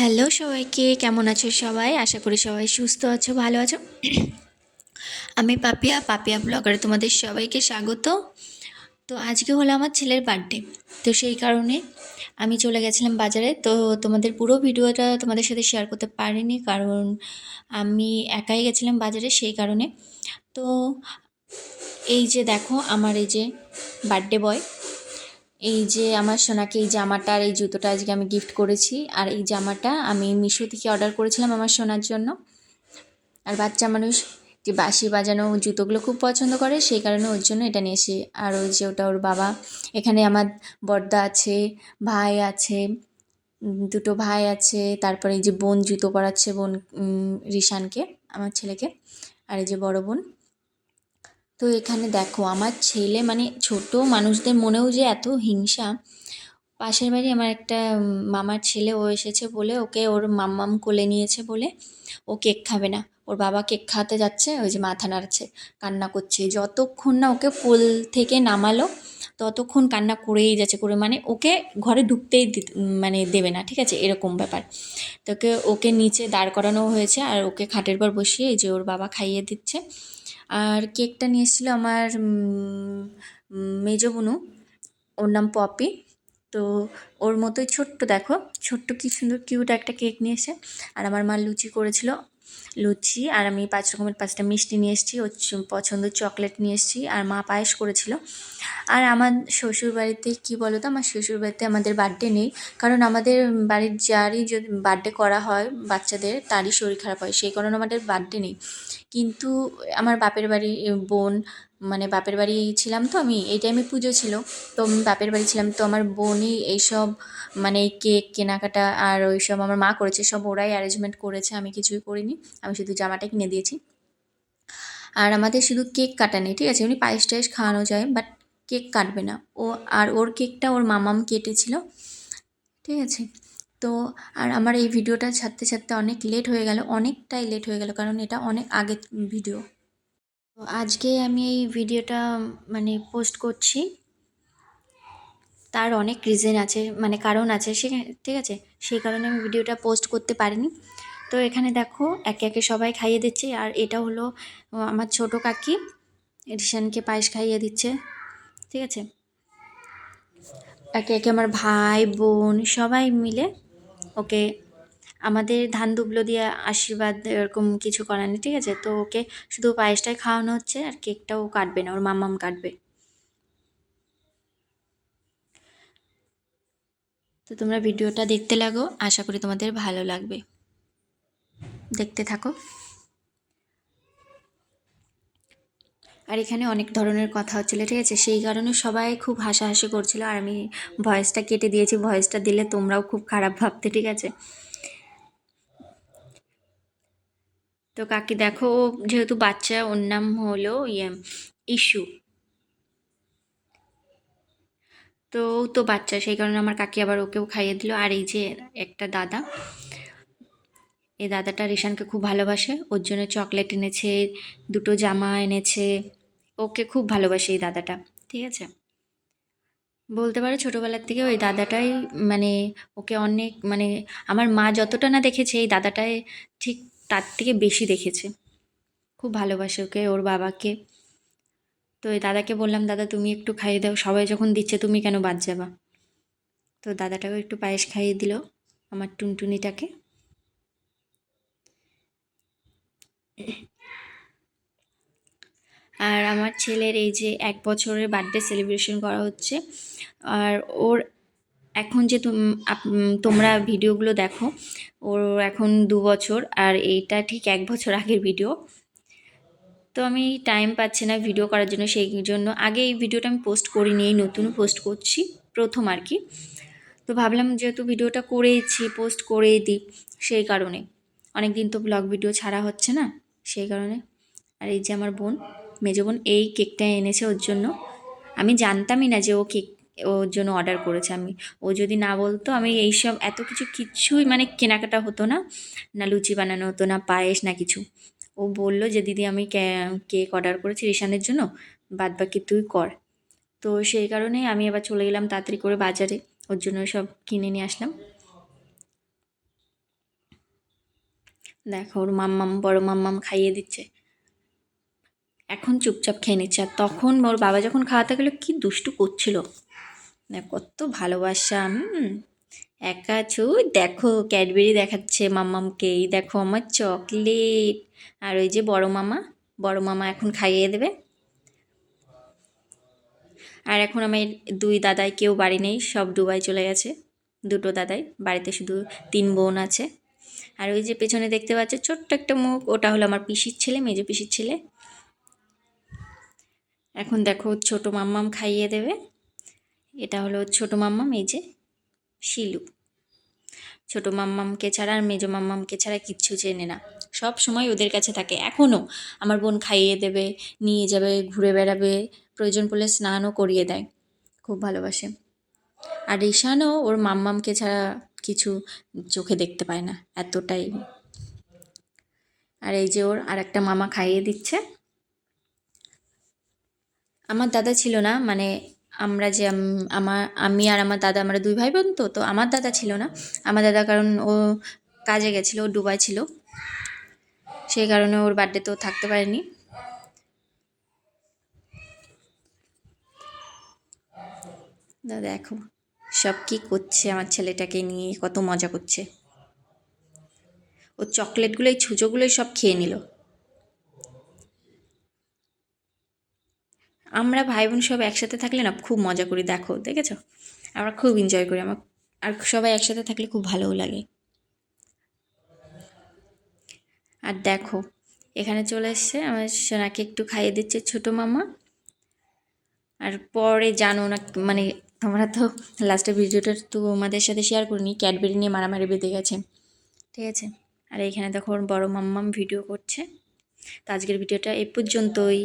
Hello সবাইকে, কেমন আছো সবাই? আশা করি সবাই সুস্থ আছো, ভালো আছো? আমি পাপিয়া পাপিয়া ব্লগারে তোমাদের সবাইকে স্বাগত। তো আজকে হলো আমার ছেলের বার্থডে, তো সেই কারণে আমি চলে গেছিলাম বাজারে। তো তোমাদের পুরো ভিডিওটা তোমাদের সাথে শেয়ার করতে পারিনি, কারণ আমি একাই গেছিলাম বাজারে সেই কারণে। তো এই যে দেখো, আমার এই যে বার্থডে বয় এই যে আমার সোনাকে, এই জামাটা আর এই জুতোটা আজকে আমি গিফট করেছি। আর এই জামাটা আমি মিশো থেকে অর্ডার করেছিলাম আমার সোনার জন্য। আর বাচ্চা মানুষ যে বাঁশি বাজানো জুতোগুলো খুব পছন্দ করে, সেই কারণে ওর জন্য এটা নিয়েছি আর ওই যে ওটা ওর বাবা। এখানে আমার বর্দা আছে, ভাই আছে দুটো ভাই আছে, তারপরে এই যে বোন জুতো পরাচ্ছে বোন রিশানকে, আমার ছেলেকে, আর এই যে বড় বোন। তো এখানে দেখো, আমার ছেলে মানে ছোট মানুষদের মনেও যে এত হিংসা। পাশের বাড়ি আমার একটা মামার ছেলে, ও এসেছে বলে ওকে ওর মাম্মাম কোলে নিয়েছে বলে ও কেক খাবে না। ওর বাবা কেক খাওয়াতে যাচ্ছে, ওই যে মাথা নাড়ছে, কান্না করছে। যতক্ষণ না ওকে কোল থেকে নামালো, ততক্ষণ কান্না করেই যাচ্ছে, করে মানে ওকে ঘরে ঢুকতেই মানে দেবে না, ঠিক আছে? এরকম ব্যাপার। তোকে, ওকে নিচে দাঁড় করানো হয়েছে, আর ওকে খাটের পর বসিয়ে যে ওর বাবা খাইয়ে দিচ্ছে। আর কেকটা নিয়ে এসেছিল আমার মেজো বোনু, ওর নাম পপি। তো ওর মতোই ছোট্ট, দেখো, ছোট্ট কি সুন্দর, কিউট একটা কেক নিয়ে এসে, আর আমার মা লুচি করেছিল। লুচি আর আমি পাঁচ রকমের পাঁচটা মিষ্টি নিয়ে এসেছি চ- পছন্দের চকলেট নিয়ে এসেছি আর মা পায়েস করেছিল। আর আমার শ্বশুর বাড়িতে কী বলো তো আমার শ্বশুর বাড়িতে আমাদের বার্থডে নেই, কারণ আমাদের বাড়ির যারই যদি বার্থডে করা হয় বাচ্চাদের, তারই শরীর খারাপ হয়, সেই কারণে আমাদের বার্থডে নেই। কিন্তু আমার বাপের বাড়ি বোন মানে বাপের বাড়ি ছিলাম তো আমি, এই টাইমে পুজো ছিল। তো আমি বাপের বাড়ি ছিলাম, তো আমার বোনই এইসব মানে কেক, কেনাকাটা আর ওই সব আমার মা করেছে, সব ওরাই অ্যারেঞ্জমেন্ট করেছে, আমি কিছুই করিনি। আমি শুধু জামাটা কিনে দিয়েছি। আর আমাদের শুধু কেক কাটা নেই, ঠিক আছে? এমনি পায়েস টায়েস খাওয়ানো যায় বাট কেক কাটবে না। ও আর ওর কেকটা ওর মামাম কেটেছিল, ঠিক আছে? তো আর আমার এই ভিডিওটা ছাড়তে ছাড়তে অনেক লেট হয়ে গেল, অনেকটাই লেট হয়ে গেল, কারণ এটা অনেক আগের ভিডিও তো আজকে আমি এই ভিডিওটা মানে পোস্ট করছি। তার অনেক রিজন আছে মানে কারণ আছে, সে, ঠিক আছে? সেই কারণে আমি ভিডিওটা পোস্ট করতে পারিনি। তো এখানে দেখো, একে একে সবাই খাইয়ে দিচ্ছে। আর এটা হলো আমার ছোট কাকি, রিশানকে পায়েস খাইয়ে দিচ্ছে, ঠিক আছে? একে একে আমার ভাই, বোন, সবাই মিলে ওকে আমাদের ধান দুবলো দিয়ে আশীর্বাদ এরকম কিছু করার নেই, ঠিক আছে? তো ওকে শুধু পায়েসটাই খাওয়ানো হচ্ছে আর কেকটাও কাটবে না, ওর মাম্মাম কাটবে। তো তোমরা ভিডিওটা দেখতে লাগো, আশা করি তোমাদের ভালো লাগবে। দেখতে থাকো। আর এখানে অনেক ধরনের কথা হচ্ছিল, ঠিক আছে? সেই কারণে সবাই খুব হাসাহাসি করছিল আর আমি ভয়েসটা কেটে দিয়েছি, ভয়েসটা দিলে তোমরাও খুব খারাপ ভাবতে, ঠিক আছে? তো কাকি, দেখো যেহেতু বাচ্চা, ওর নাম হলো ইয়ে ইস্যু তো তো বাচ্চা, সেই কারণে আমার কাকি আবার ওকেও খাইয়ে দিল। আর এই যে একটা দাদা, এই দাদাটা রিশানকে খুব ভালোবাসে। ওর জন্য চকলেট এনেছে, দুটো জামা এনেছে। ওকে খুব ভালোবাসে এই দাদাটা, ঠিক আছে? বলতে পারো ছোটোবেলার থেকে ওই দাদাটাই মানে ওকে অনেক মানে আমার মা যতটা না দেখেছে, এই দাদাটাই ঠিক তার থেকে বেশি দেখেছে। খুব ভালোবাসে ওকে, ওর বাবাকে। তো এই দাদাকে বললাম, দাদা, তুমি একটু খাইয়ে দাও, সবাই যখন দিচ্ছে, তুমি কেন বাদ যাবা? তো দাদাটাকেও একটু পায়েস খাইয়ে দিল, আমার টুনটুনিটাকে। আর আমার ছেলের এই যে এক বছরের বার্থডে সেলিব্রেশন করা হচ্ছে, আর ওর এখন যে তোমরা ভিডিওগুলো দেখো, ওর এখন দু বছর, আর এইটা ঠিক এক বছর আগের ভিডিও। তো আমি টাইম পাচ্ছি না ভিডিও করার জন্য সেই জন্য। আগে এই ভিডিওটা আমি পোস্ট করিনি, এই নতুন পোস্ট করছি, প্রথম আর কি। তো ভাবলাম যেহেতু ভিডিওটা করেইছি পোস্ট করেই দিই, সেই কারণে। অনেক দিন তো ব্লগ ভিডিও ছাড়া হচ্ছে না, সেই কারণে। আর এই যে আমার বোন, মেজো বোন, এই কেকটা এনেছে ওর জন্য। আমি জানতামই না যে ও কেক ওর জন্য অর্ডার করেছে আমি। ও যদি না বলতো, আমি এইসব এত কিছু কিছুই মানে কেনাকাটা হতো না না লুচি বানানো হতো, না পায়েস, না কিছু। ও বলল যে, দিদি, আমি কেক অর্ডার করেছি রিশানের জন্য বাদ বাকি তুই কর। তো সেই কারণেই আমি আবার চলে গেলাম তাড়াতাড়ি করে বাজারে। ওর জন্য সব কিনে নিয়ে আসলাম। দেখো, ওর মাম্মাম, বড় মাম্মাম খাইয়ে দিচ্ছে। এখন চুপচাপ খেয়ে নিচ্ছে। আর তখন ওর বাবা যখন খাওয়াতে গেলো, কি দুষ্টু করছিল। কত ভালোবাসা একা ছু দেখো, ক্যাডবেরি দেখাচ্ছে মাম্মামকে। এই দেখো আমার চকলেট। আর ওই যে বড় মামা বড় মামা এখন খাইয়ে দেবে। আর এখন আমার দুই দাদাই, কেউ বাড়ি নেই, সব দুবাই চলে গেছে। দুটো দাদাই, বাড়িতে শুধু তিন বোন আছে। আর ওই যে পেছনে দেখতে পাচ্ছ, ছোট্ট একটা মুখ, ওটা হলো আমার পিসির ছেলে, মেজো পিসির ছেলে। এখন দেখো, ছোট মাম্মাম খাইয়ে দেবে। এটা হলো ছোটো মাম্মাম, এই যে শিলু। ছোট মাম্মামকে ছাড়া আর মেজো মাম্মামকে ছাড়া কিচ্ছু চেনে না। সব সময় ওদের কাছে থাকে। এখনও আমার বোন খাইয়ে দেবে, নিয়ে যাবে, ঘুরে বেড়াবে, প্রয়োজন পড়লে স্নানও করিয়ে দেয়। খুব ভালোবাসে। আর ঈশানও ওর মাম্মামকে ছাড়া কিছু চোখে দেখতে পায় না, এতটাই। আর এই যে ওর আর একটা মামা খাইয়ে দিচ্ছে। আমার দাদা ছিল না মানে আমরা যে আমার আমি আর আমার দাদা, আমরা দুই ভাই বোন তো তো আমার দাদা ছিল না। আমার দাদা কারণ ও কাজে গেছিল, ও দুবাই ছিল। সেই কারণে ওর বার্থডেতেও থাকতে পারেনি। দাদা, দেখো, সব কি করছে আমার ছেলেটাকে নিয়ে, কত মজা করছে। ও চকলেটগুলো এই ছুঁচোগুলোই সব খেয়ে নিল। আমরা ভাই বোন সব একসাথে থাকলে না খুব মজা করি, দেখো, দেখেছ? আমরা খুব এনজয় করি, আমার, আর সবাই একসাথে থাকলে খুব ভালোও লাগে। আর দেখো, এখানে চলে এসছে, আমার সোনাকে একটু খাইয়ে দিচ্ছে ছোটো মামা। আর পরে জানো না মানে তোমরা তো লাস্টের ভিডিওটা তো আমাদের সাথে শেয়ার করিনি ক্যাডবেরি নিয়ে মারামারি বেঁধে গেছে। ঠিক আছে? আর এইখানে দেখো বড় মাম্মাম ভিডিও করছে। তো আজকের ভিডিওটা এ পর্যন্তই।